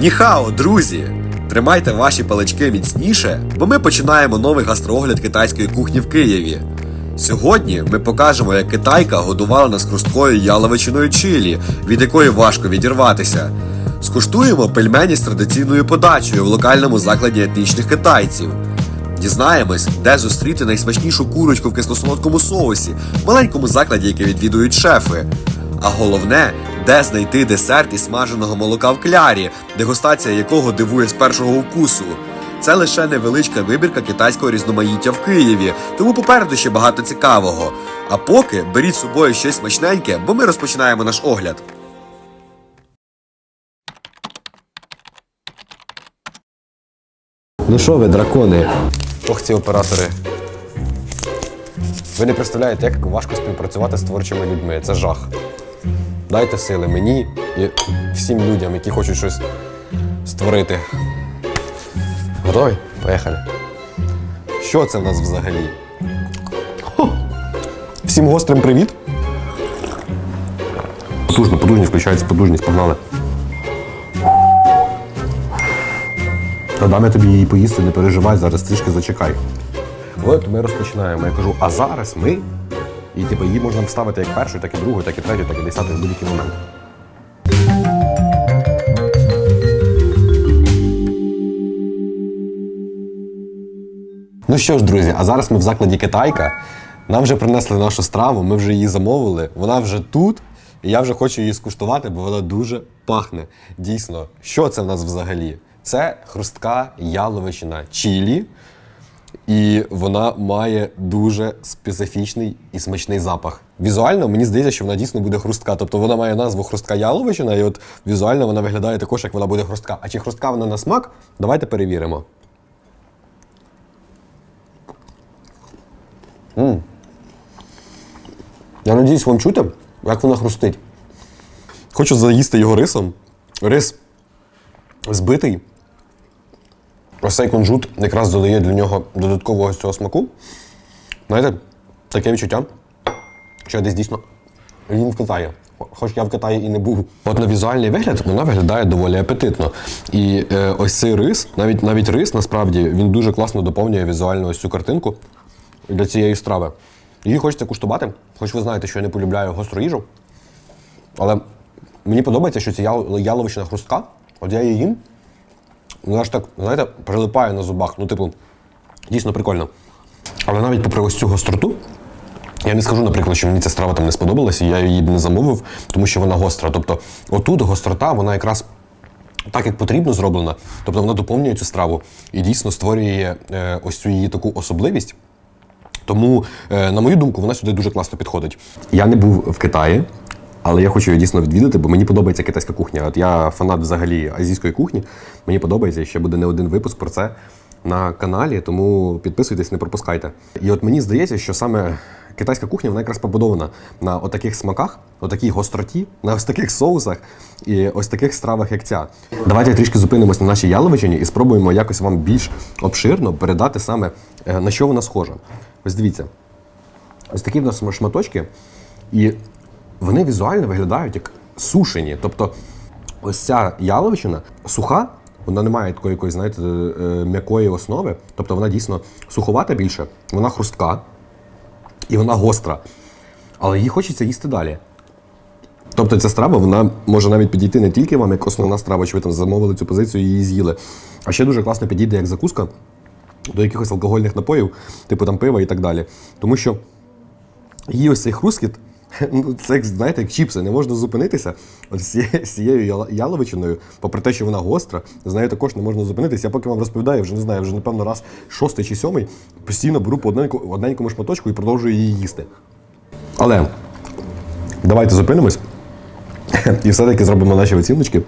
Ніхао, друзі! Тримайте ваші палички міцніше, бо ми починаємо новий гастроогляд китайської кухні в Києві. Сьогодні ми покажемо, як китайка годувала нас хрусткою яловичиною чилі, від якої важко відірватися. Скуштуємо пельмені з традиційною подачею в локальному закладі етнічних китайців. Дізнаємось, де зустріти найсмачнішу курочку в кисло-солодкому соусі, маленькому закладі, який відвідують шефи. А головне, де знайти десерт із смаженого молока в клярі, дегустація якого дивує з першого укусу. Це лише невеличка вибірка китайського різноманіття в Києві, тому попереду ще багато цікавого. А поки беріть з собою щось смачненьке, бо ми розпочинаємо наш огляд. Ну що ви, дракони? Ох, ці оператори. Ви не представляєте, як важко співпрацювати з творчими людьми. Це жах. Дайте сили мені і всім людям, які хочуть щось створити. Готові? Поїхали. Що це в нас взагалі? Всім гострим привіт. Потужно, потужність включається, потужність, погнали. Та дам я тобі її поїсти, не переживай, зараз трішки зачекай. От ми розпочинаємо. Я кажу, а зараз ми. І типу, її можна вставити як першу, так і другу, так і третю, так і десяту в будь-який момент. Ну що ж, друзі, а зараз ми в закладі Китайка. Нам вже принесли нашу страву, ми вже її замовили. Вона вже тут. І я вже хочу її скуштувати, бо вона дуже пахне. Дійсно, що це в нас взагалі? Це хрустка яловичина чілі, і вона має дуже специфічний і смачний запах. Візуально мені здається, що вона дійсно буде хрустка. Тобто вона має назву хрустка яловичина, і от візуально вона виглядає також, як вона буде хрустка. А чи хрустка вона на смак? Давайте перевіримо. М. Я надіюсь, вам чути, як вона хрустить. Хочу заїсти його рисом. Рис збитий. Ось цей кунжут якраз додає для нього додаткового цього смаку. Знаєте, таке відчуття, що я десь дійсно їм в Китаї. Хоч я в Китаї і не був. От на візуальний вигляд вона виглядає доволі апетитно. І е, ось цей рис, навіть навіть рис, насправді, він дуже класно доповнює візуально ось цю картинку для цієї страви. Її хочеться куштувати, хоч ви знаєте, що я не полюбляю гостру їжу. Але мені подобається, що ця яловична хрустка, от я її їм, вона ж так, знаєте, прилипає на зубах. Ну, типу, дійсно прикольно. Але навіть попри ось цю гостроту, я не скажу, наприклад, що мені ця страва там не сподобалася, і я її не замовив, тому що вона гостра. Тобто, отут гострота, вона якраз так, як потрібно зроблена. Тобто вона доповнює цю страву і дійсно створює е, ось цю її таку особливість. Тому, е, на мою думку, вона сюди дуже класно підходить. Я не був в Китаї, але я хочу її дійсно відвідати, бо мені подобається китайська кухня. От я фанат взагалі азійської кухні. Мені подобається, ще буде не один випуск про це на каналі, тому підписуйтесь, не пропускайте. І от мені здається, що саме китайська кухня вона якраз побудована на отаких смаках, отакій гостроті, на ось таких соусах і ось таких стравах, як ця. Давайте трішки зупинимось на нашій яловичині і спробуємо якось вам більш обширно передати саме е, на що вона схожа. Ось дивіться. Ось такі в нас шматочки, і вони візуально виглядають як сушені. Тобто, ось ця яловичина суха, вона не має такої якоїсь, знаєте, е, м'якої основи. Тобто вона дійсно суховата більше, вона хрустка і вона гостра. Але її хочеться їсти далі. Тобто ця страва вона може навіть підійти не тільки вам як основна страва, що ви там замовили цю позицію і її з'їли, а ще дуже класно підійде як закуска до якихось алкогольних напоїв, типу там пива і так далі. Тому що її ось цей хрускіт, ну, це знаєте, як чіпси, не можна зупинитися. От з цією- яловичиною, попри те, що вона гостра, з нею також не можна зупинитися. Я поки вам розповідаю, вже не знаю, вже напевно раз шостий чи сьомий, постійно беру по одненьку- одненькому шматочку і продовжую її їсти. Але давайте зупинимось і все-таки зробимо наші оціночки.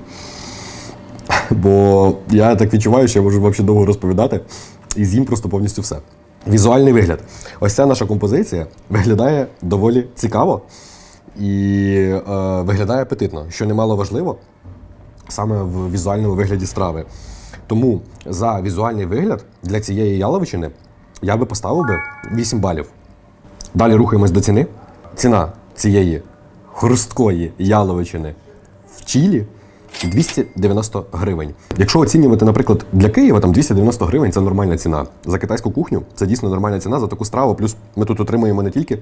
Бо я так відчуваю, що я можу взагалі довго розповідати і з'їм просто повністю все. Візуальний вигляд. Ось ця наша композиція виглядає доволі цікаво і е, виглядає апетитно, що немало важливо саме в візуальному вигляді страви. Тому за візуальний вигляд для цієї яловичини я би поставив би 8 балів. Далі рухаємось до ціни. Ціна цієї хрусткої яловичини в Чилі 290 гривень. Якщо оцінювати, наприклад, для Києва, там 290 гривень це нормальна ціна. За китайську кухню це дійсно нормальна ціна за таку страву. Плюс ми тут отримуємо не тільки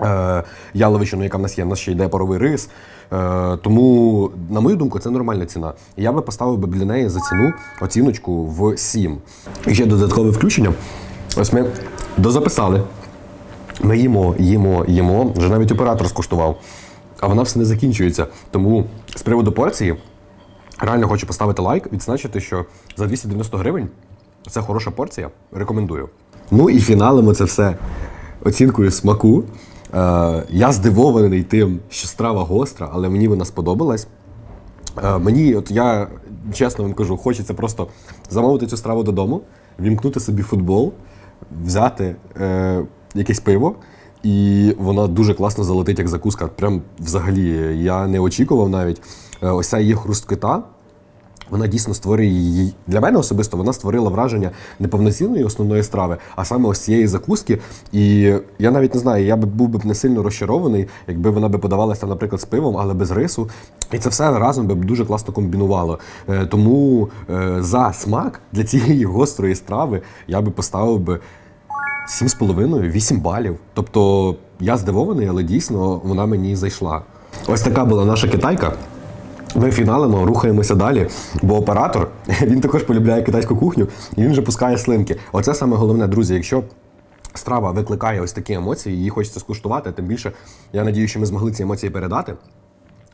е, яловичину, яка в нас є, в нас ще йде паровий рис. Е, тому, на мою думку, це нормальна ціна. І я би поставив би для неї за ціну оціночку в 7. І ще додаткове включення. Ось ми дозаписали. Ми їмо, їмо, їмо. Вже навіть оператор скуштував. А вона все не закінчується. Тому з приводу порції реально хочу поставити лайк, відзначити, що за 290 гривень це хороша порція. Рекомендую. Ну і фіналимо це все оцінкою смаку. Е, я здивований тим, що страва гостра, але мені вона сподобалась. Е, Мені, от я чесно вам кажу, хочеться просто замовити цю страву додому, вімкнути собі футбол, взяти е, якесь пиво, і вона дуже класно залетить як закуска. Прям взагалі я не очікував навіть. Е, ось ця її хрусткота. Вона дійсно створює її. Для мене особисто вона створила враження не повноцінної основної страви, а саме ось цієї закуски. І я навіть не знаю, я би був би не сильно розчарований, якби вона би подавалася, наприклад, з пивом, але без рису. І це все разом би дуже класно комбінувало. Е, Тому е, за смак для цієї гострої страви я би поставив би 7,5-8 балів. Тобто я здивований, але дійсно вона мені зайшла. Ось така була наша китайка. Ми фіналимо, рухаємося далі, бо оператор він також полюбляє китайську кухню і він вже пускає слинки. Оце саме головне, друзі. Якщо страва викликає ось такі емоції, її хочеться скуштувати, тим більше я надію, що ми змогли ці емоції передати.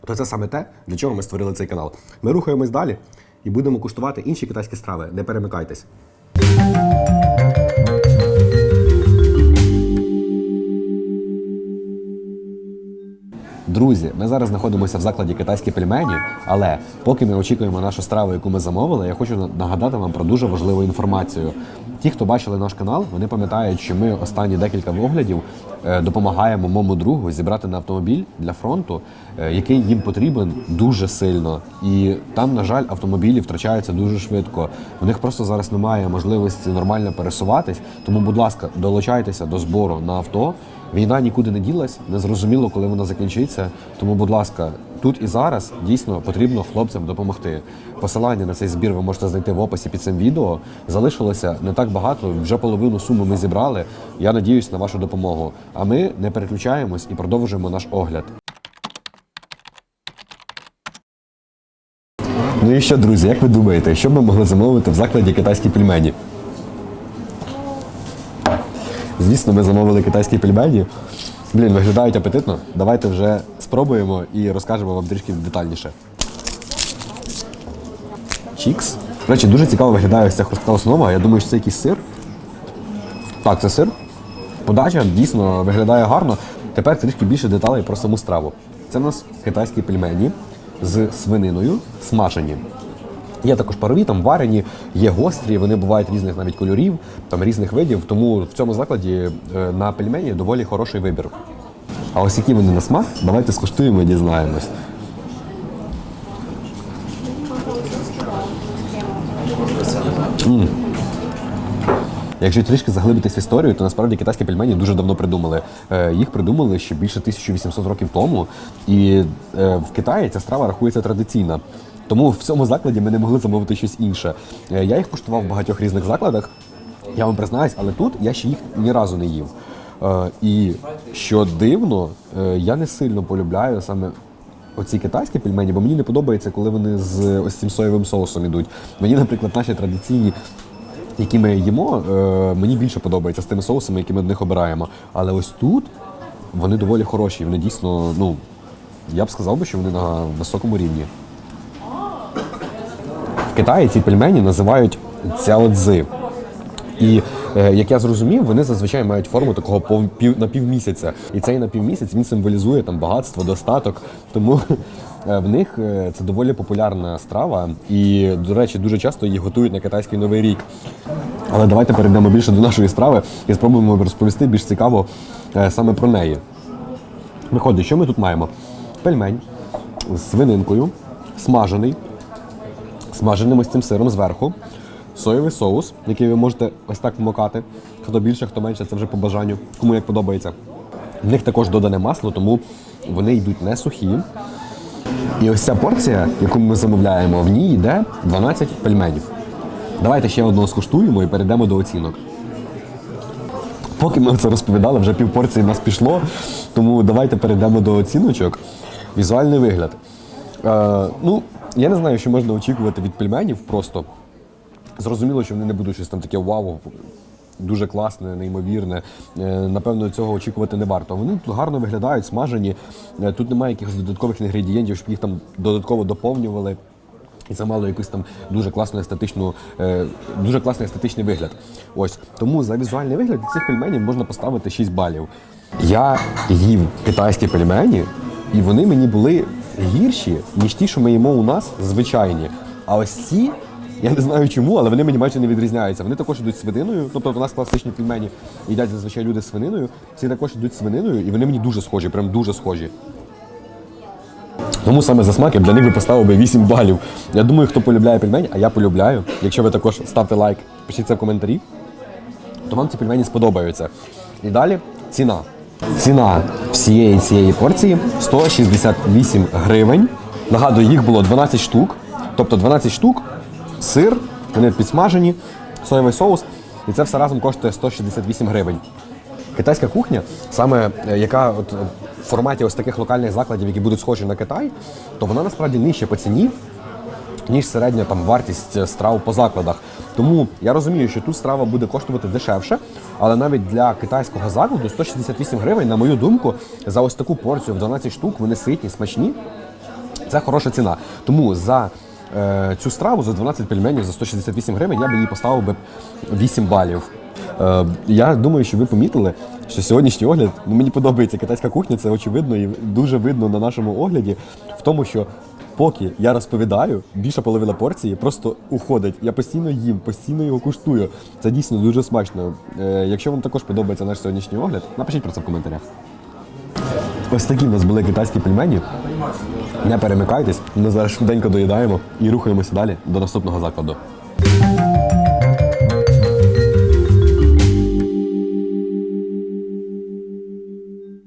То це саме те, для чого ми створили цей канал. Ми рухаємось далі і будемо куштувати інші китайські страви. Не перемикайтесь. Друзі, ми зараз знаходимося в закладі китайські пельмені, але поки ми очікуємо нашу страву, яку ми замовили, я хочу нагадати вам про дуже важливу інформацію. Ті, хто бачили наш канал, вони пам'ятають, що ми останні декілька оглядів е, допомагаємо моєму другу зібрати на автомобіль для фронту, е, який їм потрібен дуже сильно. І там, на жаль, автомобілі втрачаються дуже швидко. У них просто зараз немає можливості нормально пересуватись. Тому, будь ласка, долучайтеся до збору на авто. Війна нікуди не ділась, не зрозуміло, коли вона закінчиться. Тому, будь ласка, тут і зараз дійсно потрібно хлопцям допомогти. Посилання на цей збір ви можете знайти в описі під цим відео. Залишилося не так багато, вже половину суми ми зібрали. Я надіюсь на вашу допомогу. А ми не переключаємось і продовжуємо наш огляд. Ну і що, друзі, як ви думаєте, що ми могли замовити в закладі китайські пельмені? Звісно, ми замовили китайські пельмені. Блін, виглядають апетитно. Давайте вже спробуємо і розкажемо вам трішки детальніше. Чікс. До речі, дуже цікаво виглядає ця хрустка основа. Я думаю, що це якийсь сир. Так, це сир. Подача дійсно виглядає гарно. Тепер трішки більше деталей про саму страву. Це у нас китайські пельмені з свининою смажені. Є також парові, там варені, є гострі, вони бувають різних навіть кольорів, там різних видів. Тому в цьому закладі е, на пельмені доволі хороший вибір. А ось які вони на смак, давайте скуштуємо і дізнаємось. М. Якщо трішки заглибитись в історію, то насправді китайські пельмені дуже давно придумали. Е, Їх придумали ще більше 1800 років тому. І е, в Китаї ця страва рахується традиційна. Тому в цьому закладі ми не могли замовити щось інше. Е, Я їх куштував в багатьох різних закладах. Я вам признаюсь, але тут я ще їх ні разу не їв. Е, І що дивно, е, я не сильно полюбляю саме оці китайські пельмені, бо мені не подобається, коли вони з ось цим соєвим соусом ідуть. Мені, наприклад, наші традиційні які ми їмо, мені більше подобається з тими соусами, які ми до них обираємо. Але ось тут вони доволі хороші. Вони дійсно, ну, я б сказав би, що вони на високому рівні. В Китаї ці пельмені називають цяодзи. І е, як я зрозумів, вони зазвичай мають форму такого пов- пів, напівмісяця. І цей напівмісяць він символізує там багатство, достаток. Тому е, в них е, це доволі популярна страва. І, до речі, дуже часто її готують на китайський новий рік. Але давайте перейдемо більше до нашої страви і спробуємо розповісти більш цікаво саме про неї. Виходить, що ми тут маємо? Пельмень з свининкою, смажений, смаженим ось цим сиром зверху, соєвий соус, який ви можете ось так вмокати. Хто більше, хто менше, це вже по бажанню, кому як подобається. В них також додане масло, тому вони йдуть не сухі. І ось ця порція, яку ми замовляємо, в ній йде 12 пельменів. Давайте ще одного скуштуємо і перейдемо до оцінок. Поки ми це розповідали, вже півпорції нас пішло, тому давайте перейдемо до оціночок. Візуальний вигляд. Е, ну, я не знаю, що можна очікувати від пельменів просто. Зрозуміло, що вони не будуть щось там таке вау, дуже класне, неймовірне. Е, Напевно, цього очікувати не варто. Вони тут гарно виглядають, смажені. Е, Тут немає якихось додаткових інгредієнтів, щоб їх там додатково доповнювали. І це мало якийсь там дуже класну естетичну, е, дуже класний естетичний вигляд. Ось тому за візуальний вигляд цих пельменів можна поставити 6 балів. Я їв китайські пельмені, і вони мені були гірші, ніж ті, що ми їмо у нас, звичайні. А ось ці, я не знаю чому, але вони мені майже не відрізняються. Вони також йдуть свининою, тобто у нас класичні пельмені їдять зазвичай люди з свининою. Ці також йдуть свининою, і вони мені дуже схожі, прям дуже схожі. Тому саме за смак я для них би поставив би 8 балів. Я думаю, хто полюбляє пельмені, а я полюбляю. Якщо ви також ставте лайк, пишіть це в коментарі, то вам ці пельмені сподобаються. І далі ціна. Ціна всієї цієї порції 168 гривень. Нагадую, їх було 12 штук. Тобто 12 штук, сир, вони підсмажені, соєвий соус. І це все разом коштує 168 гривень. Китайська кухня, саме е, яка от е, в форматі ось таких локальних закладів, які будуть схожі на Китай, то вона насправді нижче по ціні, ніж середня там вартість е, страв по закладах. Тому я розумію, що тут страва буде коштувати дешевше, але навіть для китайського закладу 168 гривень, на мою думку, за ось таку порцію в 12 штук вони ситні, смачні. Це хороша ціна. Тому за е, цю страву за 12 пельменів за 168 гривень я б їй поставив би 8 балів. Е, я думаю, що ви помітили, що сьогоднішній огляд ну, мені подобається китайська кухня, це очевидно і дуже видно на нашому огляді в тому, що. Поки я розповідаю, більша половина порції просто уходить. Я постійно їм, постійно його куштую. Це дійсно дуже смачно. Е, якщо вам також подобається наш сьогоднішній огляд, напишіть про це в коментарях. Ось такі в нас були китайські пельмені. Не перемикайтесь, ми зараз швиденько доїдаємо і рухаємося далі до наступного закладу.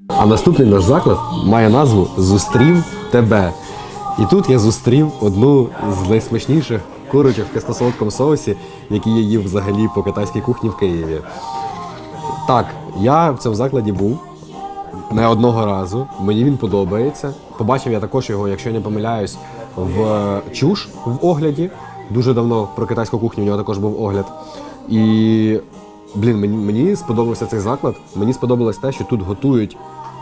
А наступний наш заклад має назву Зустрів тебе. І тут я зустрів одну з найсмачніших курочок в кисло-солодкому соусі, які я їв взагалі по китайській кухні в Києві. Так, я в цьому закладі був не одного разу. Мені він подобається. Побачив я також його, якщо я не помиляюсь, в чуш в огляді. Дуже давно про китайську кухню у нього також був огляд. І блін, мені сподобався цей заклад. Мені сподобалось те, що тут готують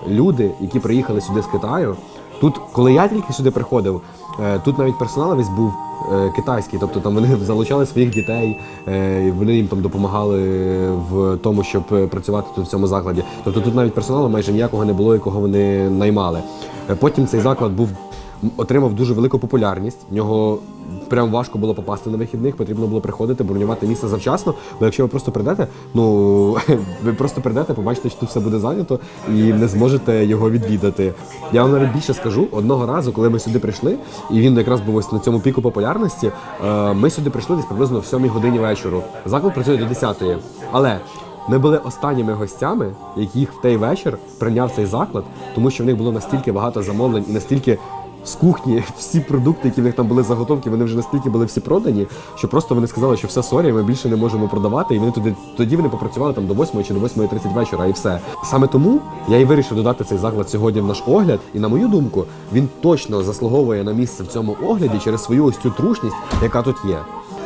люди, які приїхали сюди з Китаю. Тут, коли я тільки сюди приходив, е, тут навіть персонал весь був е, китайський, тобто там вони залучали своїх дітей, е, вони їм там допомагали в тому, щоб працювати тут в цьому закладі. Тобто тут навіть персоналу майже ніякого не було, якого вони наймали. Потім цей заклад був отримав дуже велику популярність. В нього прям важко було попасти на вихідних, потрібно було приходити, бронювати місце завчасно. Бо якщо ви просто прийдете, ну ви просто прийдете, побачите, що тут все буде зайнято і не зможете його відвідати. Я вам навіть більше скажу, одного разу, коли ми сюди прийшли, і він якраз був ось на цьому піку популярності. е, Ми сюди прийшли десь приблизно в 7 годині вечору. Заклад працює до 10-ї. Але ми були останніми гостями, яких в той вечір прийняв цей заклад, тому що в них було настільки багато замовлень і настільки з кухні всі продукти, які в них там були заготовки, вони вже настільки були всі продані, що просто вони сказали, що все сорі, ми більше не можемо продавати. І вони туди тоді вони попрацювали там до 8 чи до 8.30 вечора, і все. Саме тому я і вирішив додати цей заклад сьогодні в наш огляд. І на мою думку, він точно заслуговує на місце в цьому огляді через свою ось цю трушність, яка тут є.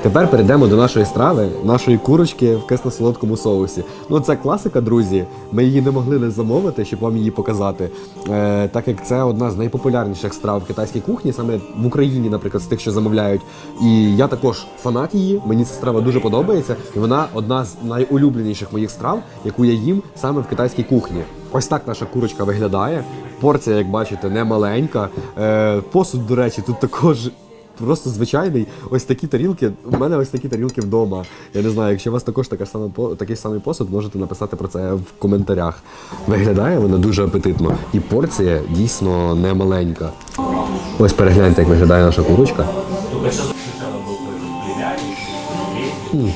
Тепер перейдемо до нашої страви, нашої курочки в кисло-солодкому соусі. Ну це класика, друзі. Ми її не могли не замовити, щоб вам її показати. Е, так як це одна з найпопулярніших страв в китайській кухні, саме в Україні, наприклад, з тих, що замовляють. І я також фанат її. Мені ця страва дуже подобається, і вона одна з найулюбленіших моїх страв, яку я їм саме в китайській кухні. Ось так наша курочка виглядає. Порція, як бачите, не маленька. Е, посуд, до речі, тут також просто звичайний. Ось такі тарілки. У мене ось такі тарілки вдома. Я не знаю, якщо у вас також така саме по- такий самий посуд, можете написати про це в коментарях. Виглядає вона дуже апетитно. І порція дійсно не маленька. Ось перегляньте, як виглядає наша курочка. М.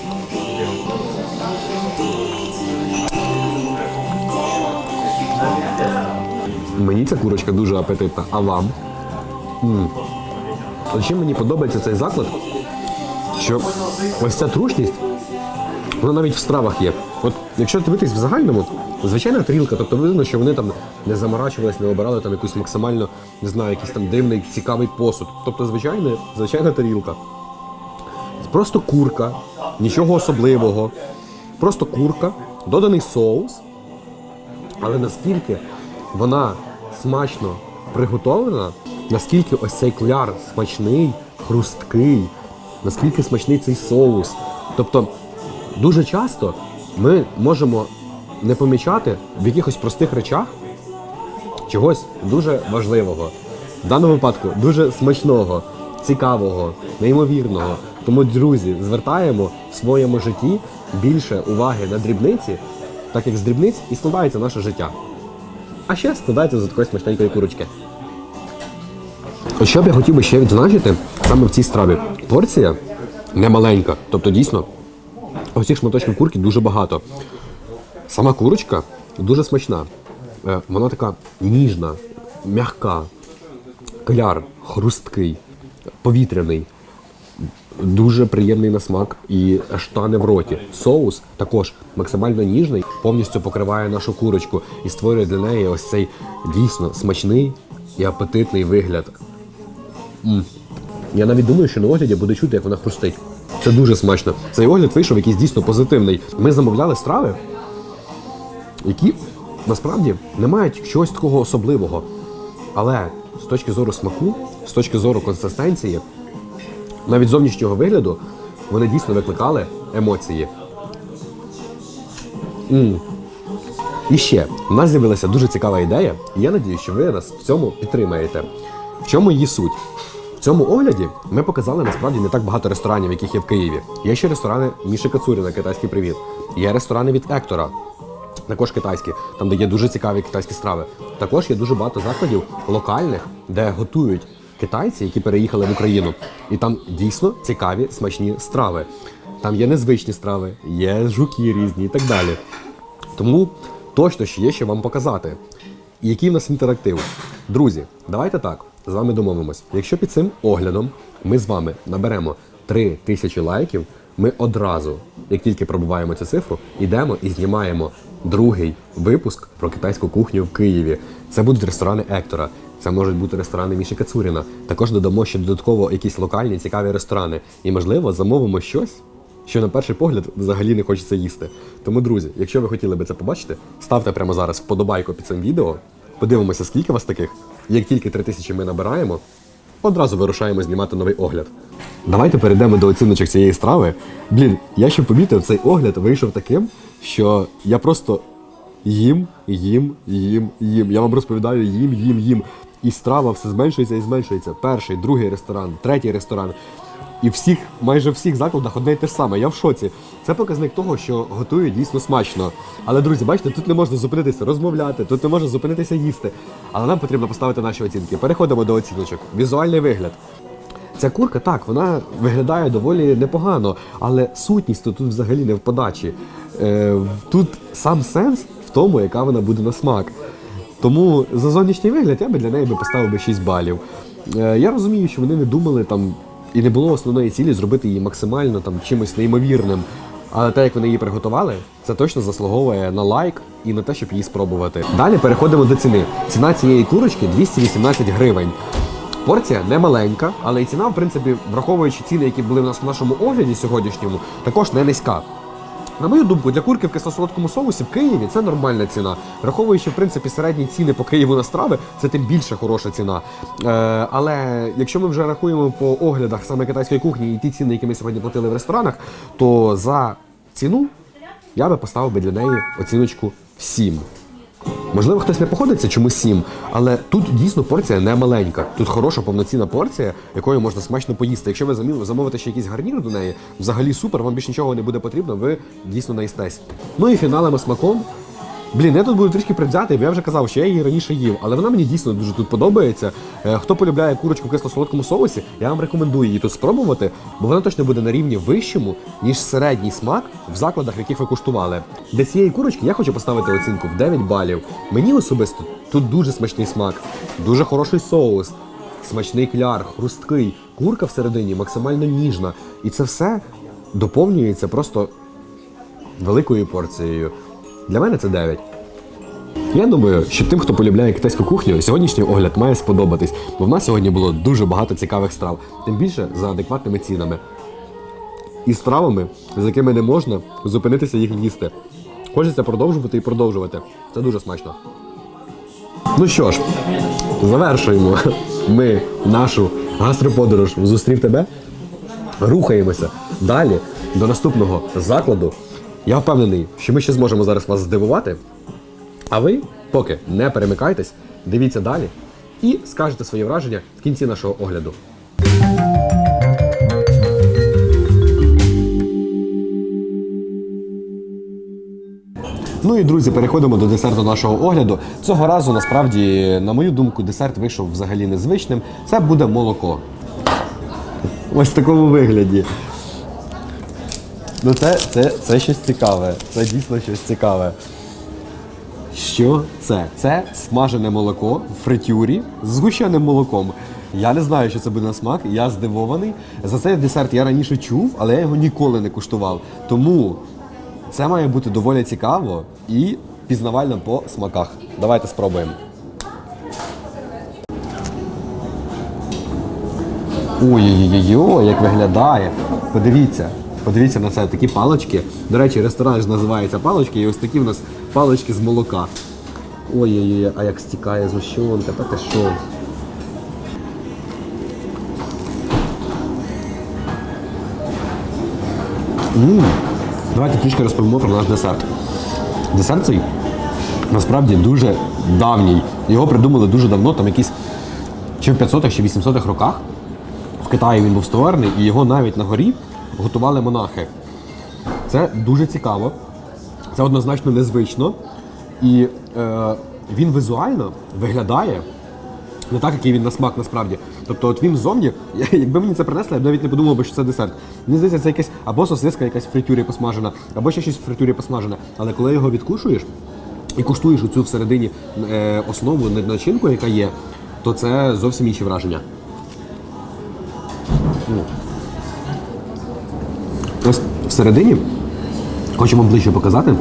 Мені ця курочка дуже апетитна, а вам? Чим мені подобається цей заклад, що ось ця трушність, вона навіть в стравах є. От якщо дивитись в загальному, звичайна тарілка, тобто видно, що вони там не заморачувались, не обирали там якусь максимально, не знаю, якийсь там дивний, цікавий посуд. Тобто звичайна, звичайна тарілка. Просто курка, нічого особливого. Просто курка, доданий соус, але наскільки вона смачно приготовлена, наскільки ось цей кляр смачний, хрусткий, наскільки смачний цей соус. Тобто, дуже часто ми можемо не помічати в якихось простих речах чогось дуже важливого. В даному випадку дуже смачного, цікавого, неймовірного. Тому, друзі, звертаємо в своєму житті більше уваги на дрібниці, так як з дрібниць і складається наше життя. А ще складається з такої смачненької курочки. Що б я хотів би ще відзначити саме в цій страві. Порція не маленька, тобто дійсно оцих шматочків курки дуже багато. Сама курочка дуже смачна. Е, Вона така ніжна, м'яка, кляр, хрусткий, повітряний. Дуже приємний на смак і аж тане в роті. Соус також максимально ніжний, повністю покриває нашу курочку і створює для неї ось цей дійсно смачний і апетитний вигляд. М. Я навіть думаю, що на огляді буде чути, як вона хрустить. Це дуже смачно. Цей огляд вийшов якийсь дійсно позитивний. Ми замовляли страви, які насправді не мають чогось такого особливого. Але з точки зору смаку, з точки зору консистенції, навіть зовнішнього вигляду, вони дійсно викликали емоції. М. І ще в нас з'явилася дуже цікава ідея, і я надію, що ви нас в цьому підтримаєте. В чому її суть? В цьому огляді ми показали насправді не так багато ресторанів, яких є в Києві. Є ще ресторани Міші Кацуріна, китайський привіт. Є ресторани від Ектора, також китайські, там де є дуже цікаві китайські страви. Також є дуже багато закладів локальних, де готують китайці, які переїхали в Україну. І там дійсно цікаві смачні страви. Там є незвичні страви, є жуки різні і так далі. Тому точно ще є що вам показати. І який в нас інтерактив? Друзі, давайте так, з вами домовимось. Якщо під цим оглядом ми з вами наберемо 3 тисячі лайків, ми одразу, як тільки пробуваємо цю цифру, йдемо і знімаємо другий випуск про китайську кухню в Києві. Це будуть ресторани Ектора. Це можуть бути ресторани Міші Кацуріна. Також додамо ще додатково якісь локальні цікаві ресторани. І, можливо, замовимо щось, що на перший погляд взагалі не хочеться їсти. Тому, друзі, якщо ви хотіли би це побачити, ставте прямо зараз вподобайку під цим відео. Подивимося, скільки вас таких. Як тільки 3000 ми набираємо, одразу вирушаємо знімати новий огляд. Давайте перейдемо до оціночок цієї страви. Блін, я ще помітив, цей огляд вийшов таким, що я просто їм, їм, їм, їм. Я вам розповідаю їм, їм, їм. І страва все зменшується і зменшується. Перший, другий ресторан, третій ресторан. І всіх, майже всіх закладах одне й те ж саме. Я в шоці. Це показник того, що готують дійсно смачно. Але, друзі, бачите, тут не можна зупинитися розмовляти, тут не можна зупинитися їсти. Але нам потрібно поставити наші оцінки. Переходимо до оціночок. Візуальний вигляд. Ця курка так, вона виглядає доволі непогано, але сутність тут взагалі не в подачі. Е, тут сам сенс в тому, яка вона буде на смак. Тому за зовнішній вигляд я би для неї поставив би 6 балів. Е, я розумію, що вони не думали там і не було основної цілі зробити її максимально там чимось неймовірним. Але те, як вони її приготували, це точно заслуговує на лайк і на те, щоб її спробувати. Далі переходимо до ціни. Ціна цієї курочки 218 гривень. Порція не маленька, але і ціна, в принципі, враховуючи ціни, які були в нас в нашому огляді сьогоднішньому, також не низька. На мою думку, для курки в кисло-солодкому соусі в Києві це нормальна ціна. Враховуючи, в принципі, середні ціни по Києву на страви, це тим більше хороша ціна. Е, але якщо ми вже рахуємо по оглядах саме китайської кухні і ті ціни, які ми сьогодні платили в ресторанах, то за ціну я би поставив би для неї оціночку 7. Можливо, хтось не походиться чомусь сім, але тут дійсно порція не маленька. Тут хороша повноцінна порція, якою можна смачно поїсти. Якщо ви замовите ще якийсь гарнір до неї, взагалі супер, вам більше нічого не буде потрібно, ви дійсно наїстесь. Ну і фіналами смаком. Блін, я тут буду трішки привзятий, бо я вже казав, що я її раніше їв, але вона мені дійсно дуже тут подобається. Е, Хто полюбляє курочку в кисло-солодкому соусі, я вам рекомендую її тут спробувати, бо вона точно буде на рівні вищому, ніж середній смак в закладах, в яких ви куштували. Для цієї курочки я хочу поставити оцінку в 9 балів. Мені особисто тут дуже смачний смак, дуже хороший соус. смачний кляр, хрусткий, курка всередині максимально ніжна. І це все доповнюється просто великою порцією. Для мене це 9. Я думаю, що тим, хто полюбляє китайську кухню, сьогоднішній огляд має сподобатись, бо в нас сьогодні було дуже багато цікавих страв, тим більше за адекватними цінами. І стравами, з якими не можна зупинитися їх їсти. Хочеться продовжувати і продовжувати. Це дуже смачно. Ну що ж, завершуємо ми нашу гастроподорож зустрів тебе. Рухаємося далі до наступного закладу. Я впевнений, що ми ще зможемо зараз вас здивувати. А ви поки не перемикайтесь, дивіться далі і скажете свої враження в кінці нашого огляду. Ну і друзі, переходимо до десерту нашого огляду. Цього разу, насправді, на мою думку, десерт вийшов взагалі незвичним. Це буде молоко. Ось в такому вигляді. Ну, це, це, це щось цікаве. Це дійсно щось цікаве. Що це? Це смажене молоко в фритюрі з згущеним молоком. Я не знаю, що це буде на смак. Я здивований. За цей десерт я раніше чув, але я його ніколи не куштував. Тому це має бути доволі цікаво і пізнавально по смаках. Давайте спробуємо. Ой-ой-ой, як виглядає. Подивіться, подивіться на це, такі палочки. До речі, ресторан ж називається палочки, і ось такі в нас палочки з молока. Ой-ой-ой, а як стікає згущенка, та ти що? М. Давайте трішки розповімо про наш десерт. Десерт цей насправді дуже давній. Його придумали дуже давно, там якісь чи в 500-х, чи 800-х роках. В Китаї він був створений, і його навіть на горі готували монахи. Це дуже цікаво, це однозначно незвично. І е, він візуально виглядає не так, який він на смак насправді. Тобто, от він ззовні, якби мені це принесли, я б навіть не подумав би, що це десерт. Мені здається, це якась або сосиска якась в фритюрі посмажена, або ще щось в фритюрі посмажене. Але коли його відкушуєш і куштуєш оцю всередині е, основу, начинку, яка є, то це зовсім інші враження. Ось всередині, вам ближче показати,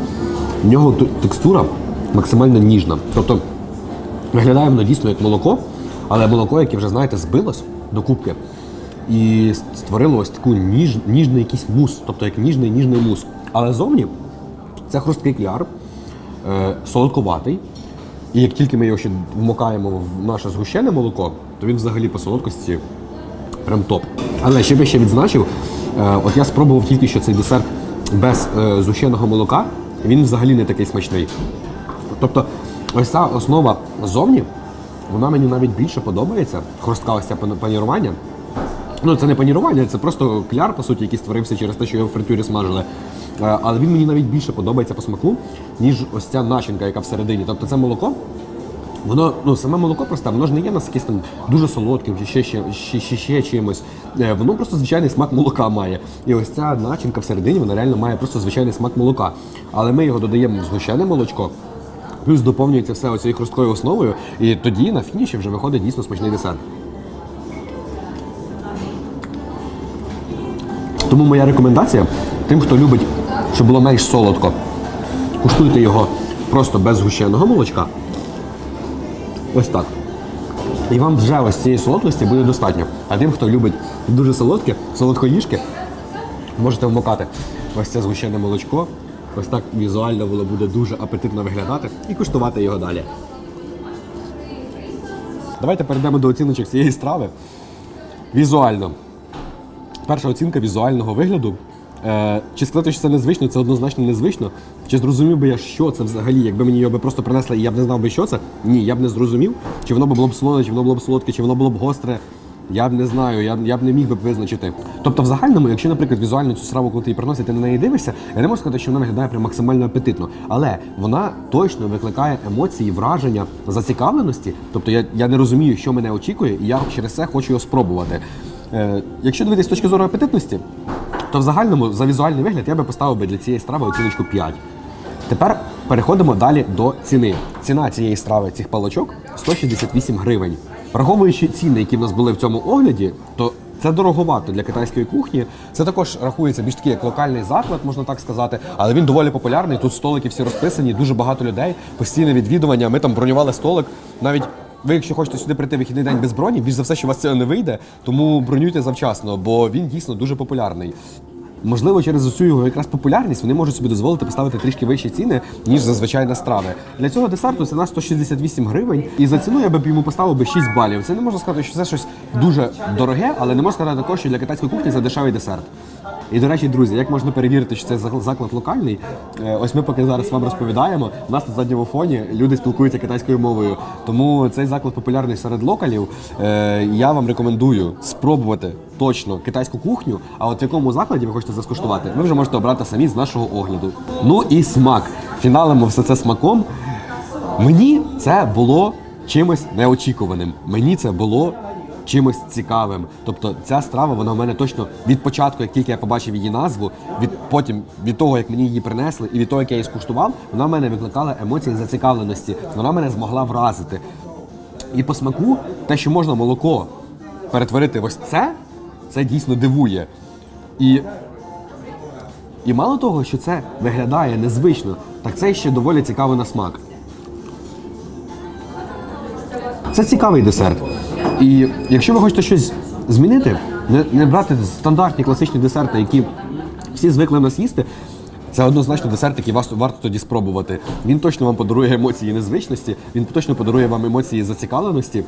в нього текстура максимально ніжна. Тобто виглядає воно дійсно як молоко, але молоко, яке вже, знаєте, збилось до кубки і створило ось таку ніж, ніжний якийсь мус, тобто як ніжний ніжний мус. Але зовні це хрусткий кляр, е, солодкуватий. І як тільки ми його ще вмокаємо в наше згущене молоко, то він взагалі по солодкості прям топ. Але ще би ще відзначив, от я спробував тільки що цей десерт без е, згущеного молока, він взагалі не такий смачний. Тобто, ось ця основа ззовні, вона мені навіть більше подобається. Хрустка ось ця панірування. Ну, це не панірування, це просто кляр, по суті, який створився через те, що його в фритюрі смажили. Е, Але він мені навіть більше подобається по смаку, ніж ось ця начинка, яка всередині. Тобто це молоко, Воно, ну, саме молоко просто, воно ж не є нас якесь там дуже солодким чи ще, ще, ще, ще, ще чимось. Е, Воно просто звичайний смак молока має. І ось ця начинка всередині, вона реально має просто звичайний смак молока. Але ми його додаємо в згущене молочко, плюс доповнюється все оцією хрусткою основою, і тоді на фініші вже виходить дійсно смачний десерт. Тому моя рекомендація тим, хто любить, щоб було менш солодко, куштуйте його просто без згущеного молочка. Ось так. І вам вже ось цієї солодкості буде достатньо. А тим, хто любить дуже солодке, солодкоїжки, можете вмокати ось це згущене молочко. Ось так візуально воно буде дуже апетитно виглядати і куштувати його далі. Давайте перейдемо до оціночок цієї страви. Візуально. Перша оцінка візуального вигляду. Е, чи сказати, що це незвично, це однозначно незвично. Чи зрозумів би я, що це взагалі, якби мені його би просто принесли і я б не знав би, що це? Ні, я б не зрозумів. Чи воно б було б солоне, чи воно було б солодке, чи воно було б гостре. Я б не знаю, я, б- я б не міг би визначити. Тобто, в загальному, якщо, наприклад, візуально цю страву, коли ти її приносить, ти на неї дивишся, я не можу сказати, що вона виглядає прям максимально апетитно. Але вона точно викликає емоції, враження, зацікавленості. Тобто я, я не розумію, що мене очікує, і я через це хочу його спробувати. Е, якщо дивитися з точки зору апетитності, то в загальному за візуальний вигляд я би поставив би для цієї страви оціночку 5. Тепер переходимо далі до ціни. Ціна цієї страви, цих палочок 168 гривень. Враховуючи ціни, які в нас були в цьому огляді, то це дороговато для китайської кухні. Це також рахується більш такий як локальний заклад, можна так сказати, але він доволі популярний. Тут столики всі розписані, дуже багато людей, постійне відвідування. Ми там бронювали столик. Навіть ви, якщо хочете сюди прийти вихідний день без броні, більш за все, що у вас це не вийде, тому бронюйте завчасно, бо він дійсно дуже популярний. Можливо, через цю його якраз популярність вони можуть собі дозволити поставити трішки вищі ціни, ніж зазвичай на страви. Для цього десерту ціна 168 гривень, і за ціну я б йому поставив би 6 балів. Це не можна сказати, що це щось дуже дороге, але не можна сказати також, що для китайської кухні це дешевий десерт. І до речі, друзі, як можна перевірити, що це заклад локальний? Е, Ось ми поки зараз вам розповідаємо. У нас на задньому фоні люди спілкуються китайською мовою. Тому цей заклад популярний серед локалів. Е, Я вам рекомендую спробувати точно китайську кухню. А от в якому закладі ви хочете заскуштувати, ви вже можете обрати самі з нашого огляду. Ну і смак. Фіналимо все це смаком. Мені це було чимось неочікуваним. Мені це було чимось цікавим. Тобто ця страва, вона в мене точно від початку, як тільки я побачив її назву, від потім від того, як мені її принесли, і від того, як я її скуштував, вона в мене викликала емоції зацікавленості. Вона мене змогла вразити. І по смаку, те, що можна молоко перетворити в ось це, це дійсно дивує. І і мало того, що це виглядає незвично, так це ще доволі цікаво на смак. Це цікавий десерт. І якщо ви хочете щось змінити, не, не брати стандартні класичні десерти, які всі звикли нас їсти, це однозначно десерт, який вас варто тоді спробувати. Він точно вам подарує емоції незвичності, він точно подарує вам емоції зацікавленості.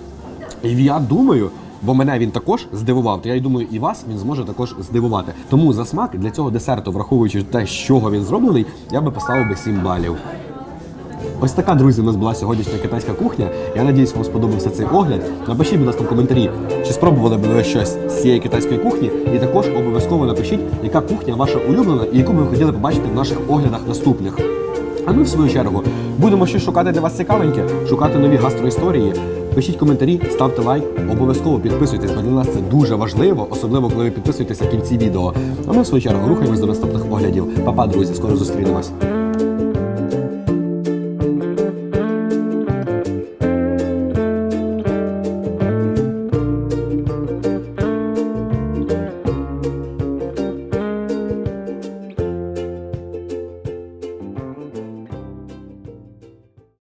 І я думаю, бо мене він також здивував, то я й думаю, і вас він зможе також здивувати. Тому за смак для цього десерту, враховуючи те, з чого він зроблений, я би поставив би 7 балів. Ось така, друзі, у нас була сьогоднішня китайська кухня. Я надіюсь, вам сподобався цей огляд. Напишіть, будь ласка, в коментарі, чи спробували б ви щось з цієї китайської кухні, і також обов'язково напишіть, яка кухня ваша улюблена і яку би ви хотіли побачити в наших оглядах наступних. А ми, в свою чергу, будемо щось шукати для вас цікавеньке, шукати нові гастроісторії. Пишіть коментарі, ставте лайк, обов'язково підписуйтесь, бо для нас це дуже важливо, особливо коли ви підписуєтеся в кінці відео. А ми, в свою чергу, рухаємось до наступних оглядів. Па-па, друзі, скоро зустрінемось.